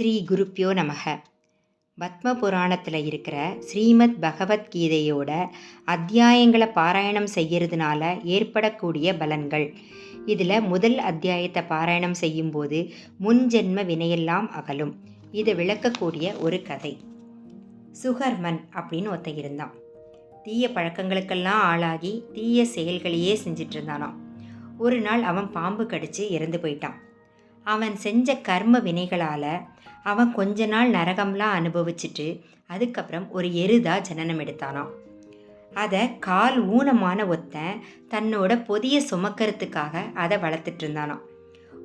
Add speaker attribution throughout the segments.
Speaker 1: ஸ்ரீ குருப்பியோ நமக. பத்ம புராணத்தில் இருக்கிற ஸ்ரீமத் பகவத்கீதையோட அத்தியாயங்களை பாராயணம் செய்கிறதுனால ஏற்படக்கூடிய பலன்கள். இதில் முதல் அத்தியாயத்தை பாராயணம் செய்யும்போது முன்ஜென்ம வினையெல்லாம் அகலும். இதை விளக்கக்கூடிய ஒரு கதை. சுகர்மன் அப்படின்னு ஒருத்தன் இருந்தான். தீய பழக்கங்களுக்கெல்லாம் ஆளாகி தீய செயல்களையே செஞ்சிட்டு இருந்தானாம். ஒரு நாள் அவன் பாம்பு கடித்து இறந்து போயிட்டான். அவன் செஞ்ச கர்ம வினைகளால் அவன் கொஞ்ச நாள் நரகம்லாம் அனுபவிச்சுட்டு அதுக்கப்புறம் ஒரு எருதா ஜனனம் எடுத்தானாம். அதை கால் ஊனமான ஒத்தன் தன்னோட பொதிய சுமக்கிறதுக்காக அதை வளர்த்துட்டு இருந்தானாம்.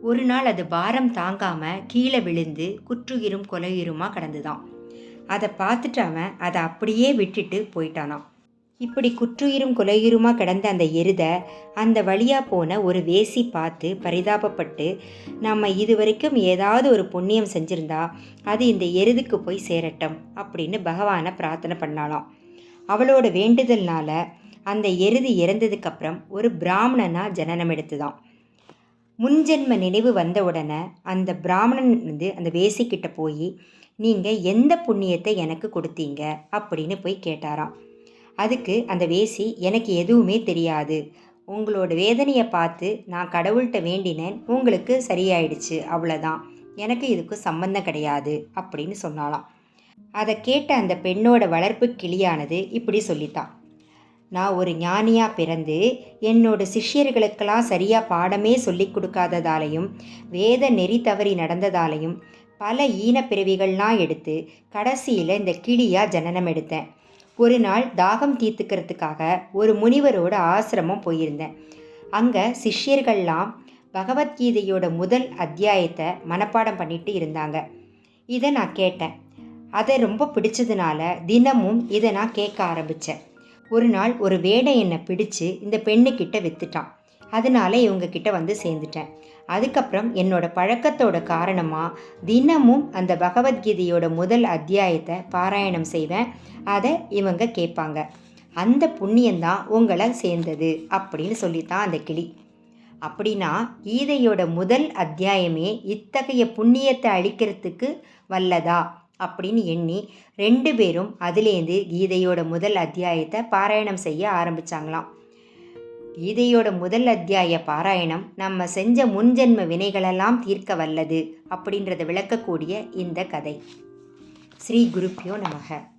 Speaker 1: ஒரு நாள் அது பாரம் தாங்காமல் கீழே விழுந்து குற்றுயிரும் கொலையுருமா கடந்துதான். அதை பார்த்துட்டு அவன் அதை அப்படியே விட்டுட்டு போயிட்டானாம். இப்படி குற்றுயிரும் கொலையுருமா கிடந்த அந்த எருதை அந்த வழியாக போன ஒரு வேசி பார்த்து பரிதாபப்பட்டு நம்ம இது வரைக்கும் ஏதாவது ஒரு புண்ணியம் செஞ்சிருந்தா அது இந்த எருதுக்கு போய் சேரட்டும் அப்படின்னு பகவானை பிரார்த்தனை பண்ணாலாம் அவளோட வேண்டுதல்னால அந்த எருது இறந்ததுக்கப்புறம் ஒரு பிராமணனாக ஜனனம் எடுத்துதான். முன்ஜென்ம நினைவு வந்த உடனே அந்த பிராமணன் வந்து அந்த வேசிக்கிட்ட போய் நீங்கள் எந்த புண்ணியத்தை எனக்கு கொடுத்தீங்க? அப்படின்னு போய் கேட்டாராம். அதுக்கு அந்த வேசி எனக்கு எதுவுமே தெரியாது. உங்களோட வேதனையை பார்த்து நான் கடவுள்கிட்ட வேண்டினேன் உங்களுக்கு சரியாயிடுச்சு அவ்வளோதான் எனக்கு இதுக்கு சம்பந்தம் கிடையாது அப்படின்னு சொன்னாலாம் அதை கேட்ட அந்த பெண்ணோட வளர்ப்பு கிளியானது இப்படி சொல்லித்தான் நான் ஒரு ஞானியாக பிறந்து என்னோட சிஷ்யர்களுக்கெல்லாம் சரியாக பாடமே சொல்லி கொடுக்காததாலையும் வேத நெறி தவறி நடந்ததாலையும் பல ஈனப்பிறவிகள்லாம் எடுத்து கடைசியில் இந்த கிளியாக ஜனனம் எடுத்தேன். ஒரு நாள் தாகம் தீர்த்துக்கிறதுக்காக ஒரு முனிவரோட ஆசிரமம் போயிருந்தேன். அங்கே சிஷ்யர்கள்லாம் பகவத்கீதையோட முதல் அத்தியாயத்தை மனப்பாடம் பண்ணிட்டு இருந்தாங்க. இதை நான் கேட்டேன். அதை ரொம்ப பிடிச்சதுனால தினமும் இதை நான் கேட்க ஆரம்பித்தேன் ஒரு நாள் ஒரு வேடை என்னை பிடிச்சு இந்த பெண்ணுக்கிட்ட வித்துட்டான். அதனால இவங்க கிட்ட வந்து சேர்ந்துட்டேன். அதுக்கப்புறம் என்னோட பழக்கத்தோட காரணமாக தினமும் அந்த பகவத்கீதையோட முதல் அத்தியாயத்தை பாராயணம் செய்வேன். அதை இவங்க கேட்பாங்க. அந்த புண்ணியந்தான் உங்களை சேர்ந்தது அப்படின்னு சொல்லித்தான் அந்த கிளி. அப்படின்னா கீதையோட முதல் அத்தியாயமே இத்தகைய புண்ணியத்தை அழிக்கிறதுக்கு வல்லதா அப்படின்னு எண்ணி ரெண்டு பேரும் அதுலேருந்து கீதையோட முதல் அத்தியாயத்தை பாராயணம் செய்ய ஆரம்பித்தாங்களாம் கீதையோட முதல் அத்தியாய பாராயணம் நம்ம செஞ்ச முன்ஜென்ம வினைகளெல்லாம் தீர்க்க வல்லது அப்படின்றத விளக்கக்கூடிய இந்த கதை. ஸ்ரீ குருப்பியோ நமக.